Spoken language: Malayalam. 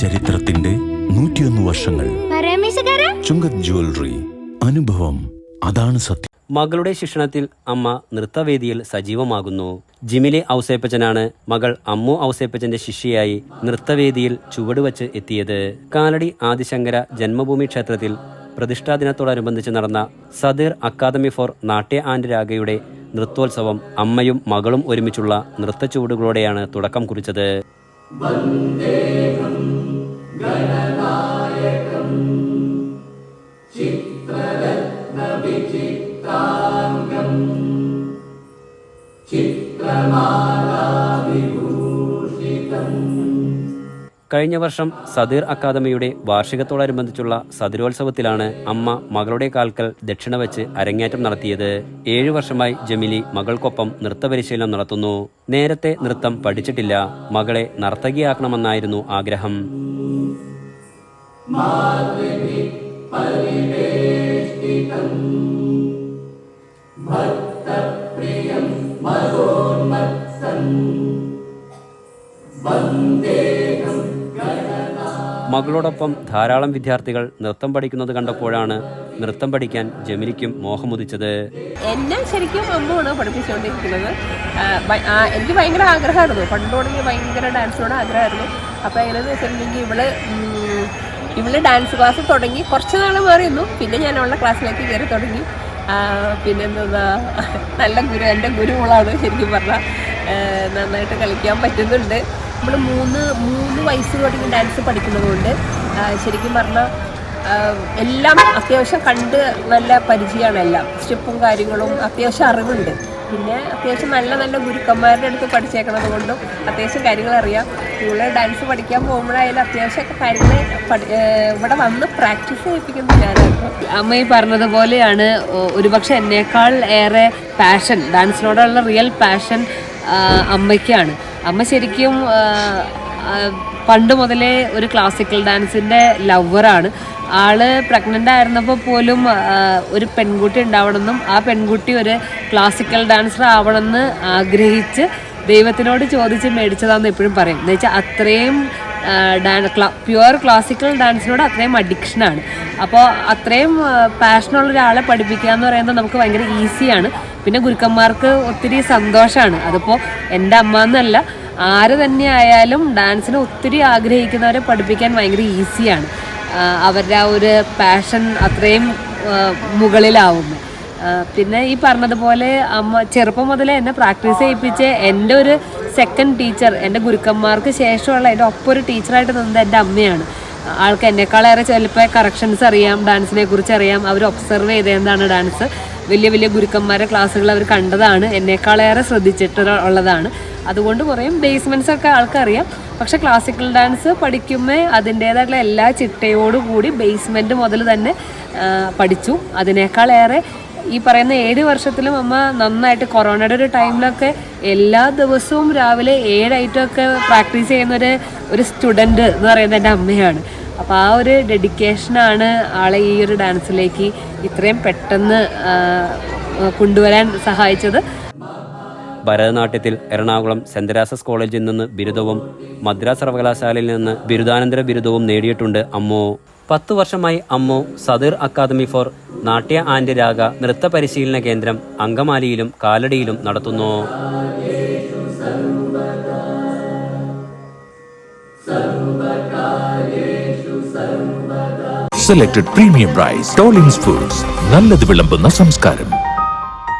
ചരിത്രത്തിന്റെ നൂറ്റിയൊന്ന് വർഷങ്ങൾ. ചുങ്കത് ജ്വല്ലറി അനുഭവം അതാണ് സത്യം. മകളുടെ ശിക്ഷണത്തിൽ അമ്മ നൃത്തവേദിയിൽ സജീവമാകുന്നു. ജിമിലെ ഔസേപ്പച്ചനാണ് മകൾ അമ്മു ഔസേപ്പച്ചന്റെ ശിഷ്യയായി നൃത്തവേദിയിൽ ചുവടുവച്ച് എത്തിയത്. കാലടി ആദിശങ്കര ജന്മഭൂമി ക്ഷേത്രത്തിൽ പ്രതിഷ്ഠാ ദിനത്തോടനുബന്ധിച്ച് നടന്ന Sadeer academy for Natya and രാഗയുടെ നൃത്തോത്സവം അമ്മയും മകളും ഒരുമിച്ചുള്ള നൃത്തച്ചുവടുകളോടെയാണ് തുടക്കം കുറിച്ചത്. കഴിഞ്ഞ വർഷം സദീർ അക്കാദമിയുടെ വാർഷികത്തോടനുബന്ധിച്ചുള്ള സദീരോത്സവത്തിലാണ് അമ്മ മകളുടെ കാൽക്കൽ ദക്ഷിണ വെച്ച് അരങ്ങേറ്റം നടത്തിയത്. ഏഴു വർഷമായി ജമിലി മകൾക്കൊപ്പം നൃത്തപരിശീലനം നടത്തുന്നു. നേരത്തെ നൃത്തം പഠിച്ചിട്ടില്ല. മകളെ നർത്തകിയാക്കണമെന്നായിരുന്നു ആഗ്രഹം. മകളോടൊപ്പം ധാരാളം വിദ്യാർത്ഥികൾ നൃത്തം പഠിക്കുന്നത് കണ്ടപ്പോഴാണ് നൃത്തം പഠിക്കാൻ ജമിലിക്കും മോഹമുദിച്ചത്. എന്നെ ശരിക്കും അമ്മയാണ് പഠിപ്പിച്ചുകൊണ്ടിരിക്കുന്നത്. എനിക്ക് ഭയങ്കര ആഗ്രഹമായിരുന്നു. പണ്ട് തുടങ്ങി ഭയങ്കര ഡാൻസിനോട് ആഗ്രഹമായിരുന്നു. അപ്പോൾ എങ്ങനെയെന്ന് വെച്ചിട്ടുണ്ടെങ്കിൽ ഇവൾ ഇവൾ ഡാൻസ് ക്ലാസ് തുടങ്ങി കുറച്ച് നാൾ മാറിയിരുന്നു പിന്നെ ഞാൻ അവളുടെ ക്ലാസ്സിലേക്ക് കയറി തുടങ്ങി. പിന്നെന്താ പിന്നെ നല്ല ഗുരു എന്റെ ഗുരുവുകളാണ് ശരിക്കും പറഞ്ഞാൽ. നന്നായിട്ട് കളിക്കാൻ പറ്റുന്നുണ്ട്. നമ്മൾ മൂന്ന് മൂന്ന് വയസ്സ് തുടങ്ങി ഡാൻസ് പഠിക്കുന്നതുകൊണ്ട് ശരിക്കും പറഞ്ഞാൽ എല്ലാം അത്യാവശ്യം കണ്ട് നല്ല പരിചയമാണ് എല്ലാം. സ്റ്റെപ്പും കാര്യങ്ങളും അത്യാവശ്യം അറിവുണ്ട്. പിന്നെ അത്യാവശ്യം നല്ല നല്ല ഗുരുക്കന്മാരുടെ അടുത്ത് പഠിച്ചേക്കണത് കൊണ്ടും അത്യാവശ്യം കാര്യങ്ങൾ അറിയാം. ഇവൾ ഡാൻസ് പഠിക്കാൻ പോകുമ്പോഴായാലും അത്യാവശ്യമൊക്കെ കാര്യങ്ങൾ ഇവിടെ വന്ന് പ്രാക്ടീസ് ചെയ്യിപ്പിക്കുന്നത് ഞാനായിരുന്നു അമ്മ ഈ പറഞ്ഞതുപോലെയാണ് ഒരുപക്ഷെ എന്നേക്കാൾ ഏറെ പാഷൻ ഡാൻസിനോടുള്ള റിയൽ പാഷൻ അമ്മയ്ക്കാണ്. അമ്മ ശരിക്കും പണ്ട് മുതലേ ഒരു ക്ലാസിക്കൽ ഡാൻസിന്റെ ലവറാണ് ആൾ പ്രഗ്നന്റ് ആയിരുന്നപ്പോൾ പോലും ഒരു പെൺകുട്ടി ഉണ്ടാവണമെന്നും ആ പെൺകുട്ടി ഒരു ക്ലാസിക്കൽ ഡാൻസർ ആവണമെന്ന് ആഗ്രഹിച്ച് ദൈവത്തിനോട് ചോദിച്ച് മേടിച്ചതാണെന്ന് എപ്പോഴും പറയും. എന്ന് വെച്ചാൽ അത്രയും പ്യുവർ ക്ലാസിക്കൽ ഡാൻസിനോട് അത്രയും അഡിക്ഷനാണ് അപ്പോൾ അത്രയും പാഷനുള്ള ഒരാളെ പഠിപ്പിക്കുക എന്ന് പറയുന്നത് നമുക്ക് ഭയങ്കര ഈസിയാണ് പിന്നെ ഗുരുക്കന്മാർക്ക് ഒത്തിരി സന്തോഷമാണ് അതിപ്പോൾ എന്റെ അമ്മ എന്നല്ല ആര് തന്നെ ആയാലും ഡാൻസിന് ഒത്തിരി ആഗ്രഹിക്കുന്നവരെ പഠിപ്പിക്കാൻ ഭയങ്കര ഈസിയാണ് അവരുടെ ആ ഒരു പാഷൻ അത്രയും മുകളിലാവുന്നു. പിന്നെ ഈ പറഞ്ഞതുപോലെ അമ്മ ചെറുപ്പം മുതലേ എന്നെ പ്രാക്ടീസ് ചെയ്യിപ്പിച്ച് എന്റെ ഒരു സെക്കൻഡ് ടീച്ചർ എന്റെ ഗുരുക്കന്മാർക്ക് ശേഷമുള്ള എന്റെ ഒപ്പം ഒരു ടീച്ചറായിട്ട് നിന്നത് എന്റെ അമ്മയാണ്. ആൾക്ക് എന്നെക്കാളേറെ ചിലപ്പോൾ കറക്ഷൻസ് അറിയാം ഡാൻസിനെ കുറിച്ച് അറിയാം. അവർ ഒബ്സർവ് ചെയ്തതാണ് ഡാൻസ് വലിയ വലിയ ഗുരുക്കന്മാരെ ക്ലാസ്സുകൾ അവർ കണ്ടതാണ് എന്നെക്കാളേറെ ശ്രദ്ധിച്ചിട്ട് ഉള്ളതാണ്. അതുകൊണ്ട് കുറേ ബേസ്മെന്റ്സ് ഒക്കെ ആൾക്കറിയാം. പക്ഷേ ക്ലാസിക്കൽ ഡാൻസ് പഠിക്കുമ്പോൾ അതിന്റേതായിട്ടുള്ള എല്ലാ ചിട്ടയോടുകൂടി ബേസ്മെന്റ് മുതൽ തന്നെ പഠിച്ചു. അതിനേക്കാളേറെ ഈ പറയുന്ന ഏഴ് വർഷത്തിലും അമ്മ നന്നായിട്ട് കൊറോണയുടെ ഒരു ടൈമിലൊക്കെ എല്ലാ ദിവസവും രാവിലെ ഏഴ് ഐറ്റം ഒക്കെ പ്രാക്ടീസ് ചെയ്യുന്ന ഒരു ഒരു സ്റ്റുഡന്റ് എന്ന് പറയുന്നത് എന്റെ അമ്മയാണ്. അപ്പോൾ ആ ഒരു ഡെഡിക്കേഷനാണ് ആളെ ഈ ഒരു ഡാൻസിലേക്ക് ഇത്രയും പെട്ടെന്ന് കൊണ്ടുവരാൻ സഹായിച്ചത്. ഭരതനാട്യത്തിൽ എറണാകുളം തെരേസസ് കോളേജിൽ നിന്ന് ബിരുദവും മദ്രാസ് സർവകലാശാലയിൽ നിന്ന് ബിരുദാനന്തര ബിരുദവും നേടിയിട്ടുണ്ട് അമ്മോ. പത്തു വർഷമായി അമ്മോ Sadeer academy for Natya and Raga നൃത്ത പരിശീലന കേന്ദ്രം അങ്കമാലിയിലും കാലടിയിലും നടത്തുന്നു. സെലക്ടഡ് പ്രീമിയം റൈസ് ടോളിംഗ്സ് ഫുഡ്സ് നല്ലത് വിളമ്പുന്ന സംസ്കാരം.